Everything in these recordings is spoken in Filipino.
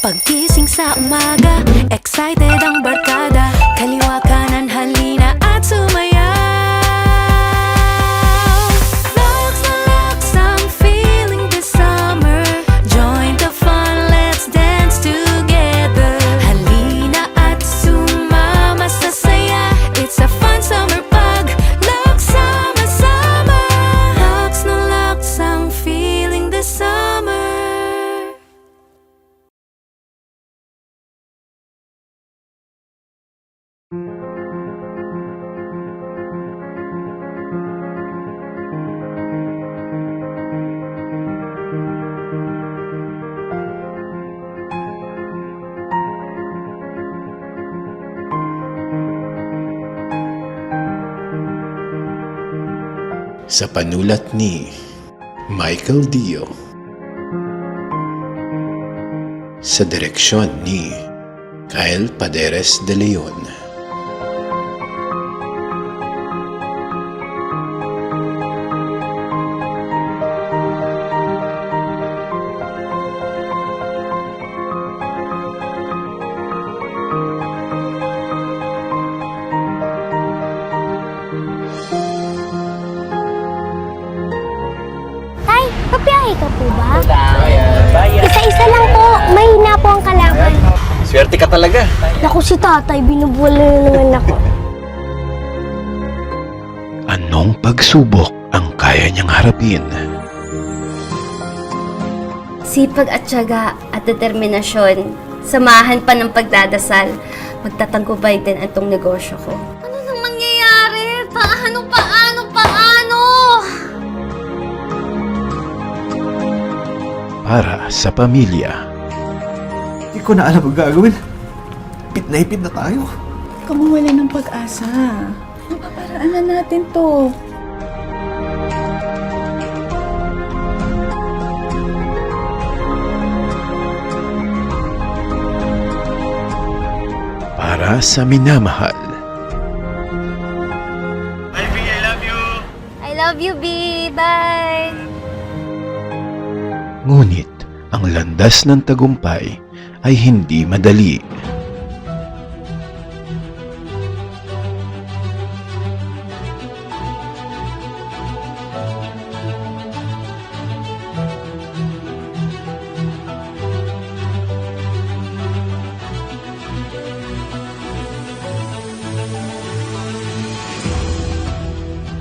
Pagkising sa umaga Excited ang barkada. Kaliwa kanan Sa panulat ni Michael Dio Sa direksyon ni Kyle Paderes de Leon ka po ba? Isa-isa lang po. Mahina po ang kalaban. Swerte ka talaga. Naku si tatay, binubuwala na naman ako. Anong pagsubok ang kaya niyang harapin? Sipag at tiyaga at determinasyon, samahan pa ng pagdadasal, magtatagubay din itong negosyo ko. Para sa pamilya Hindi ko na alam ang gagawin. Ipit na ipit na tayo. Huwag ka mawala ng pag-asa. Mapaparaan na natin to. para sa minamahal. Landas ng tagumpay ay hindi madali.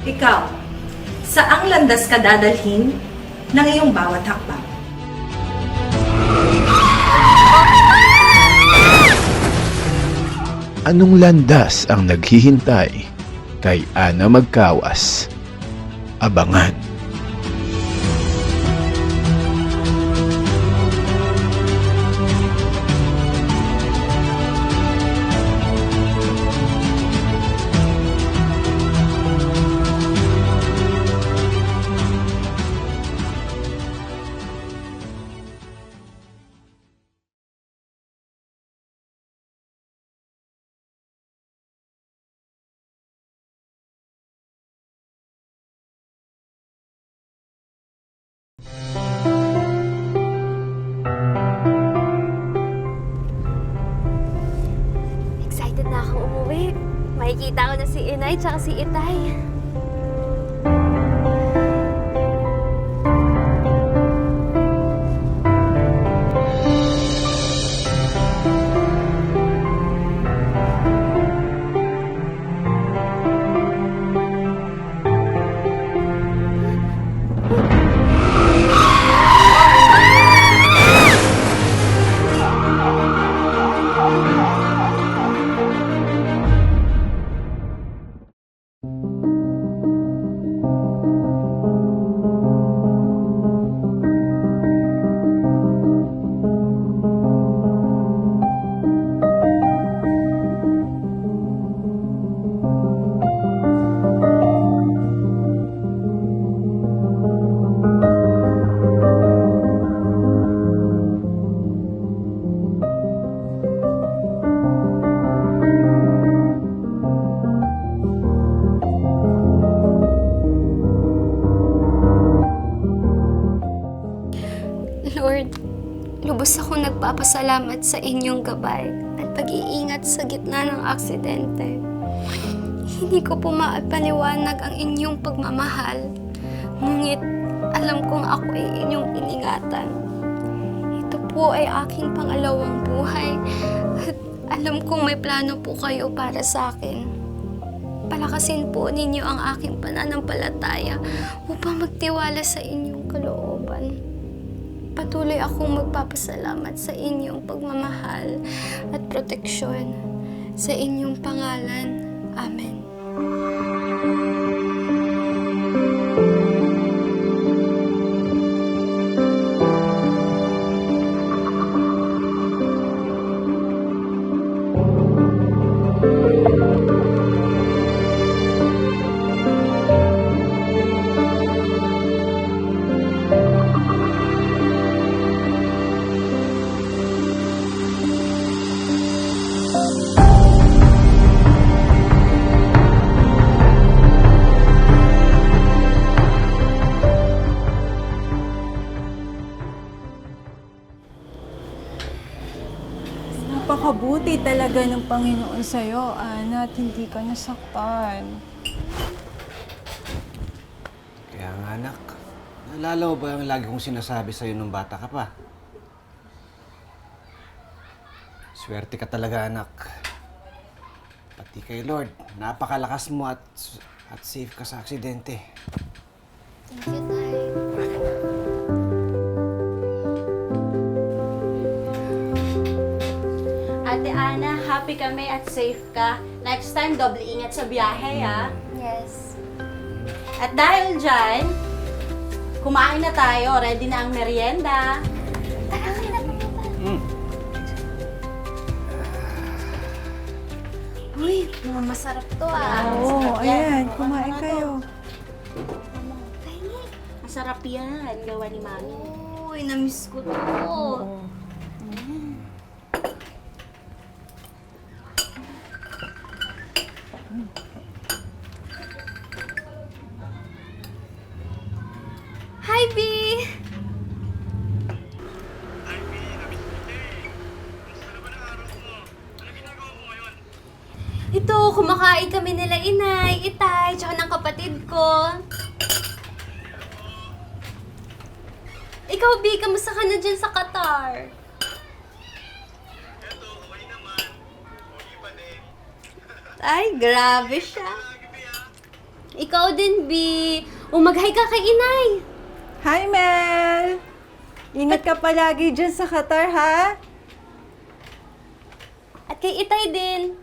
Ikaw, saang landas ka dadalhin ng iyong bawat hakbang? Anong landas ang naghihintay kay Ana Magkawas? Abangan. Inay tsaka si Itay. Nagpapasalamat sa inyong gabay at pag-iingat sa gitna ng aksidente. Hindi ko po maipaliwanag ang inyong pagmamahal. Ngunit alam kong ako ay inyong iningatan. Ito po ay aking pangalawang buhay at alam kong may plano po kayo para sa akin. Palakasin po ninyo ang aking pananampalataya upang magtiwala sa inyong kalooban. Patuloy akong magpapasalamat sa inyong pagmamahal at proteksyon. Sa inyong pangalan. Amen. Talaga ng Panginoon sa'yo, Ana, at hindi ka nasaktan. Kaya nga anak, naalala mo ba yung lagi kong sinasabi sa'yo nung bata ka pa? Swerte ka talaga anak. Pati kay Lord, napakalakas mo at, at safe ka sa aksidente. Thank you, happy kami at safe ka. Next time, doble ingat sa biyahe, ha? Yes. At dahil dyan, kumain na tayo. Ready na ang merienda. Uy, mga masarap to ah. Oo, ayan, kumain kayo. Masarap yan. Gawa ni Mami. Uy, namiss ko to. Hi, na dyan sa Qatar? Ay, grabe siya. Ikaw din, B. Umaghay ka kay inay. Hi, Mel! Ingat ka palagi dyan sa Qatar, ha? At kay itay din.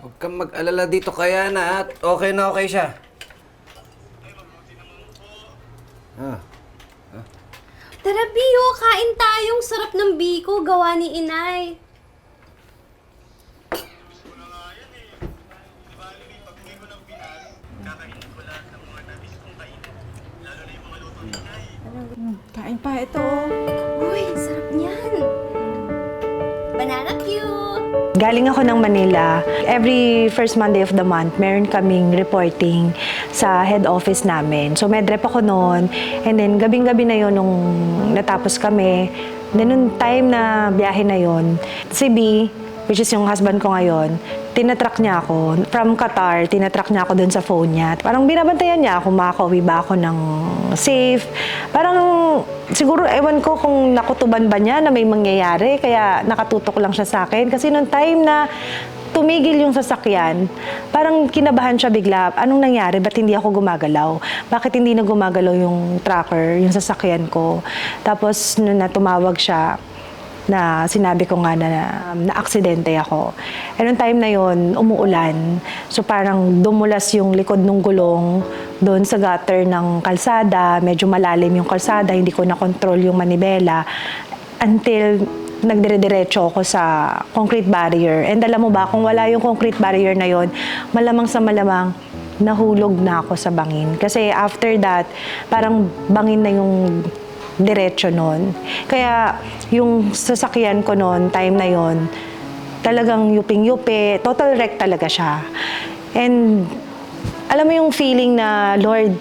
Huwag kang mag-alala dito kaya na at okay na okay siya. Ah, Tara, Bio, kain tayong sarap ng biko gawa ni inay. Kain pa ito. Uy, sarap niyan. Banana cute. Galing ako ng Manila. Every first Monday of the month, meron kaming reporting sa head office namin. So, medrep ako noon. And then, gabing-gabi na yon nung natapos kami. Then, nung time na biyahe na yon, si B, which is yung husband ko ngayon, tinatrack niya ako. From Qatar, tinatrack niya ako dun sa phone niya. Parang binabantayan niya ako, makakauwi ba ako ng safe. Parang siguro ewan ko kung nakutuban ba niya na may mangyayari, kaya nakatutok lang siya sa akin. Kasi nung time na tumigil yung sasakyan, parang kinabahan siya bigla. Anong nangyari? Ba't hindi ako gumagalaw? Bakit hindi na gumagalaw yung tracker, yung sasakyan ko? Tapos nung na tumawag siya, na sinabi ko nga na na-aksidente ako. And nung time na yon umuulan. So parang dumulas yung likod ng gulong doon sa gutter ng kalsada. Medyo malalim yung kalsada. Hindi ko na-control yung manibela. Until nagdire-diretso ako sa concrete barrier. And alam mo ba, kung wala yung concrete barrier na yon malamang sa malamang, nahulog na ako sa bangin. Kasi after that, parang bangin na yung diretso nun. Kaya yung sasakyan ko noon, time na yon talagang yuping-yupi, total wreck talaga siya. And alam mo yung feeling na, Lord,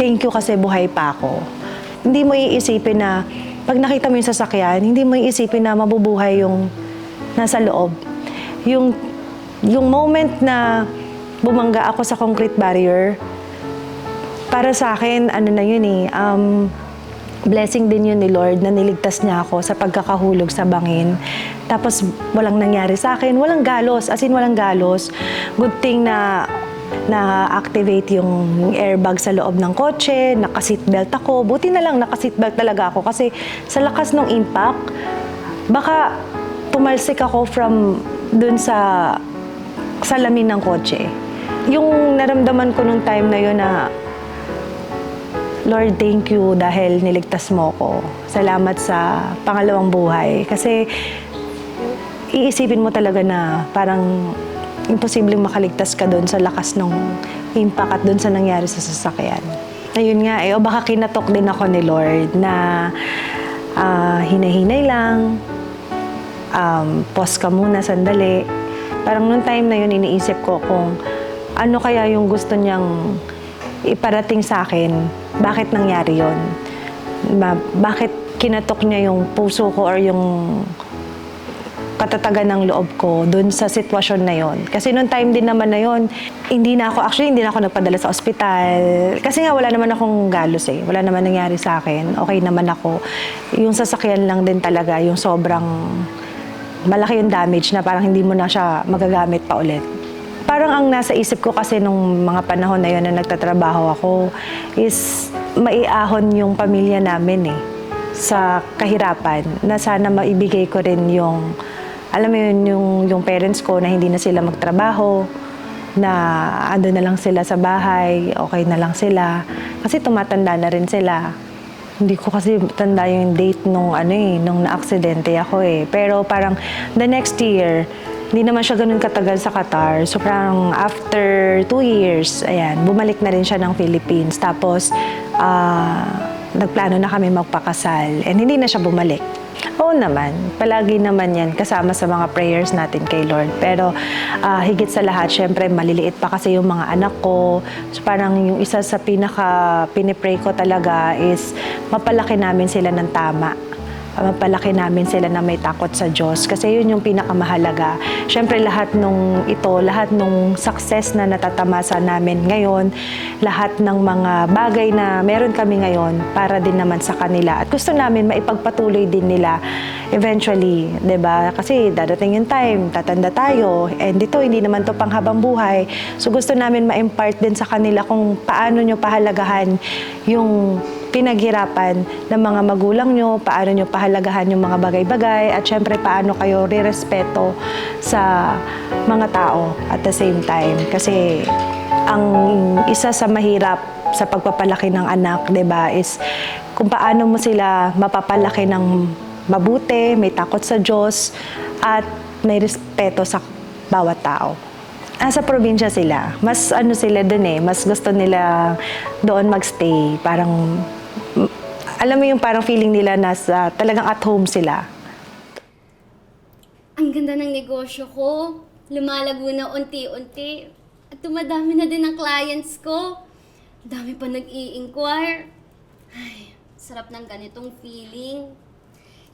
thank you kasi buhay pa ako. Hindi mo iisipin na pag nakita mo yung sasakyan, hindi mo iisipin na mabubuhay yung nasa loob. Yung, yung moment na bumangga ako sa concrete barrier, para sa akin, ano na yun eh, um, blessing din yun ni Lord na niligtas niya ako sa pagkakahulog sa bangin. Tapos walang nangyari sa akin, walang galos, as in walang galos. Good thing na na-activate yung airbag sa loob ng kotse, naka-seatbelt ako. Buti na lang naka-seatbelt talaga ako kasi sa lakas ng impact, baka tumalsik ako from dun sa salamin ng kotse. Yung naramdaman ko nung time na yun na Lord, thank you dahil niligtas mo ko. Salamat sa pangalawang buhay. Kasi iisipin mo talaga na parang imposibleng makaligtas ka doon sa lakas ng impact at doon sa nangyari sa sasakyan. Ayun nga, eh, o baka kinatok din ako ni Lord na ah, hinay-hinay lang, um, pause ka muna sandali. Parang nung time na yun, iniisip ko kung ano kaya yung gusto niyang iparating sa akin, bakit nangyari yon Ma- bakit kinatok niya yung puso ko or yung katatagan ng loob ko dun sa sitwasyon na yon. Kasi nung time din naman na yon, hindi na ako, actually hindi na ako nagpadala sa ospital. Kasi nga wala naman akong galos eh. Wala naman nangyari sa akin. Okay naman ako. Yung sasakyan lang din talaga, yung sobrang malaki yung damage na parang hindi mo na siya magagamit pa ulit. Parang ang nasa isip ko kasi nung mga panahon na yun na nagtatrabaho ako is maiahon yung pamilya namin eh sa kahirapan na sana maibigay ko rin yung alam mo yun, yung, yung parents ko na hindi na sila magtrabaho, na ando na lang sila sa bahay, okay na lang sila. Kasi tumatanda na rin sila. Hindi ko kasi tanda yung date nung ano eh, nung na-aksidente ako eh. Pero parang the next year, hindi naman siya ganun katagal sa Qatar. So parang after two years, ayan, bumalik na rin siya ng Philippines. Tapos, ah, nagplano na kami magpakasal. And hindi na siya bumalik. Oo naman, palagi naman yan kasama sa mga prayers natin kay Lord. Pero ah, higit sa lahat, syempre maliliit pa kasi yung mga anak ko. So parang yung isa sa pinaka pinipray ko talaga is mapalaki namin sila ng tama mapalaki namin sila na may takot sa Diyos. Kasi yun yung pinakamahalaga. Siyempre lahat nung ito, lahat nung success na natatamasa namin ngayon, lahat ng mga bagay na meron kami ngayon para din naman sa kanila. At gusto namin maipagpatuloy din nila eventually, 'di ba? Kasi dadating yung time, tatanda tayo, and dito hindi naman to panghabang buhay. So gusto namin ma-impart din sa kanila kung paano nyo pahalagahan yung pinaghirapan ng mga magulang nyo, paano nyo pahalagahan yung mga bagay-bagay, at syempre paano kayo rirespeto sa mga tao at the same time. Kasi ang isa sa mahirap sa pagpapalaki ng anak, 'di ba, is kung paano mo sila mapapalaki ng mabuti, may takot sa Diyos, at may respeto sa bawat tao. Ah, sa probinsya sila. Mas ano sila dun eh, mas gusto nila doon magstay. Parang, alam mo yung parang feeling nila nasa, talagang at home sila. Ang ganda ng negosyo ko. Lumalago na unti-unti. At tumadami na din ang clients ko. Ang dami pa nag-i-inquire. Ay, sarap ng ganitong feeling.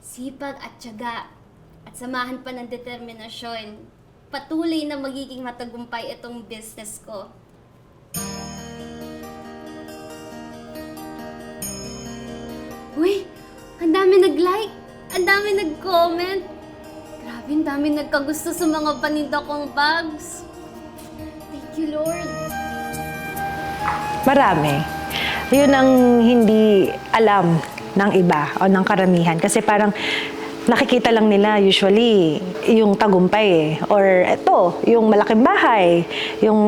Sipag at tiyaga. At samahan pa ng determinasyon. Patuloy na magiging matagumpay itong business ko. Dami nag-comment. Grabe, ang dami nagkagusto sa mga paninda kong bags. Thank you, Lord. Marami. Yun ang hindi alam ng iba o ng karamihan. Kasi parang nakikita lang nila usually yung tagumpay eh. Or eto, yung malaking bahay, yung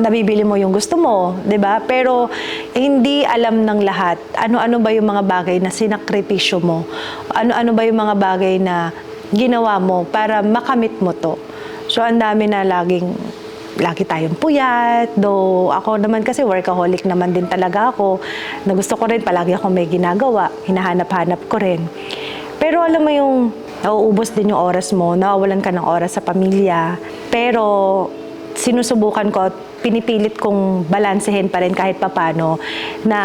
nabibili mo yung gusto mo, 'di ba? Pero hindi alam ng lahat ano-ano ba yung mga bagay na sinakripisyo mo. Ano-ano ba yung mga bagay na ginawa mo para makamit mo to. So ang dami na laging lagi tayong puyat. Though ako naman kasi workaholic naman din talaga ako. Na gusto ko rin palagi ako may ginagawa. Hinahanap-hanap ko rin. Pero alam mo yung nauubos din yung oras mo, nawawalan ka ng oras sa pamilya. Pero sinusubukan ko at pinipilit kong balansehin pa rin kahit papano na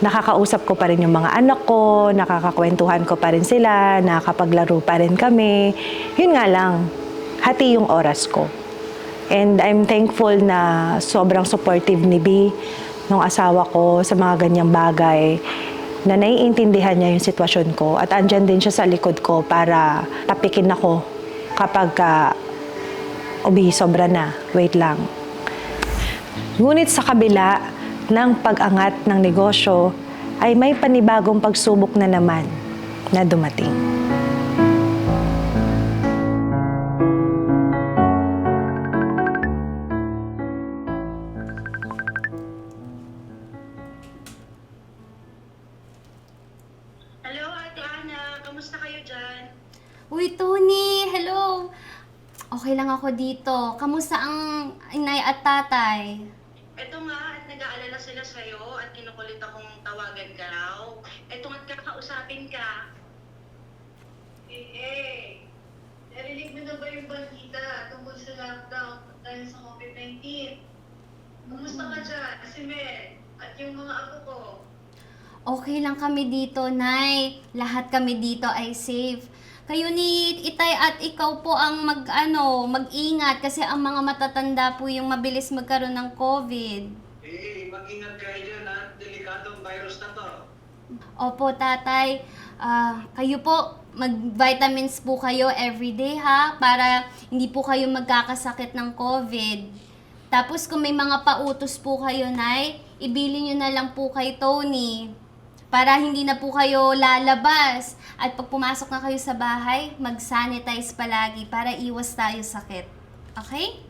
nakakausap ko pa rin yung mga anak ko, nakakakwentuhan ko pa rin sila, nakakapaglaro pa rin kami. Yun nga lang, hati yung oras ko. And I'm thankful na sobrang supportive ni B, nung asawa ko sa mga ganyang bagay na naiintindihan niya yung sitwasyon ko at andyan din siya sa likod ko para tapikin ako kapag ka, Obi, sobra na. Wait lang. Ngunit sa kabila ng pag-angat ng negosyo, ay may panibagong pagsubok na naman na dumating. Dyan? Uy, Tony! Hello! Okay lang ako dito. Kamusta ang inay at tatay? Ito nga, at nag-aalala sila sa'yo at kinukulit akong tawagan ka raw. Ito nga't kakausapin ka. Eh, eh. Narinig mo na ba yung balita tungkol sa lockdown dahil sa COVID-19? Kumusta ka dyan, si Mel, at yung mga apo ko? Okay lang kami dito, Nay. Lahat kami dito ay safe. Kayo ni Itay at ikaw po ang mag, ano, mag-ingat kasi ang mga matatanda po yung mabilis magkaroon ng COVID. Eh, mag-ingat kayo dyan ha. Delikadong virus na to. Opo, tatay. Ah, kayo po, mag-vitamins po kayo everyday ha, para hindi po kayo magkakasakit ng COVID. Tapos kung may mga pautos po kayo, Nay, ibili nyo na lang po kay Tony. Para hindi na po kayo lalabas. At pag pumasok na kayo sa bahay, mag-sanitize palagi para iwas tayo sakit. Okay?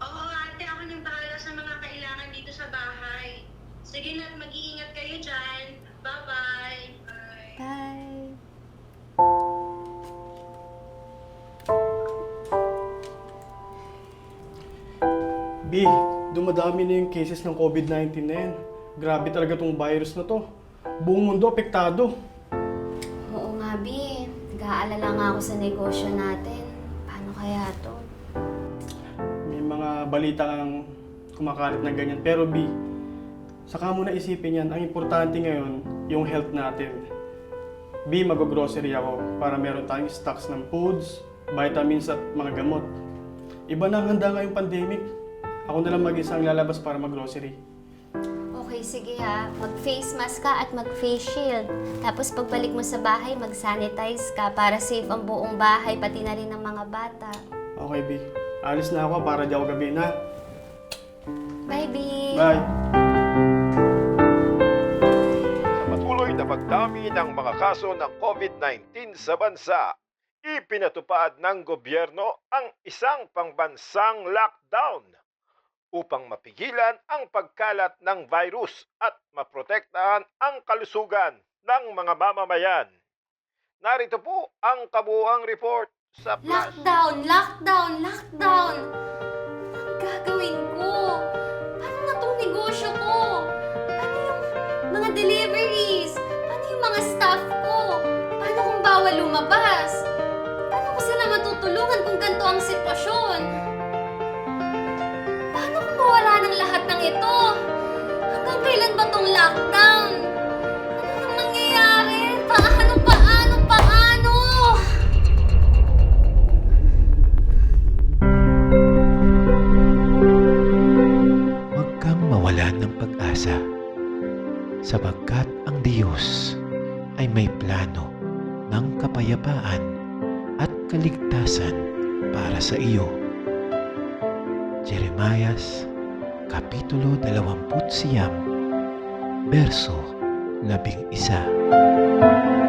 Oo, ate, ako nang bahala sa mga kailangan dito sa bahay. Sige na, mag-iingat kayo dyan. Bye-bye. Bye. Bye! B, dumadami na yung cases ng COVID-19 na yan. Grabe talaga tong virus na to. Buong mundo apektado. Oo nga, Bi. Nag-aalala nga ako sa negosyo natin. Paano kaya to? May mga balita kang kumakalat na ganyan. Pero B, saka mo na isipin yan, ang importante ngayon, yung health natin. B, mag-grocery ako para meron tayong stocks ng foods, vitamins at mga gamot. Iba na ang handa ngayong pandemic. Ako na lang mag-isang lalabas para mag-grocery. Okay, sige ha. Mag-face mask ka at mag-face shield. Tapos pagbalik mo sa bahay, mag-sanitize ka para safe ang buong bahay, pati na rin ng mga bata. Okay, B. Alis na ako para di ako gabi na. Bye, Bi! Bye! Sa patuloy na pagdami ng mga kaso ng COVID-19 sa bansa, ipinatupad ng gobyerno ang isang pangbansang lockdown upang mapigilan ang pagkalat ng virus at maprotektahan ang kalusugan ng mga mamamayan. Narito po ang kabuuang report sa Flash. Lockdown! Lockdown! Lockdown! Ang gagawin ko? Paano na tong negosyo ko? Paano yung mga deliveries? Paano yung mga staff ko? Paano kung bawal lumabas? Ng lahat ng ito? Hanggang kailan ba tong lockdown? Ano nang mangyayari? Paano, paano, paano? Huwag kang mawalan ng pag-asa sapagkat ang Diyos ay may plano ng kapayapaan at kaligtasan para sa iyo. Jeremias Kapitulo 20 Verso 11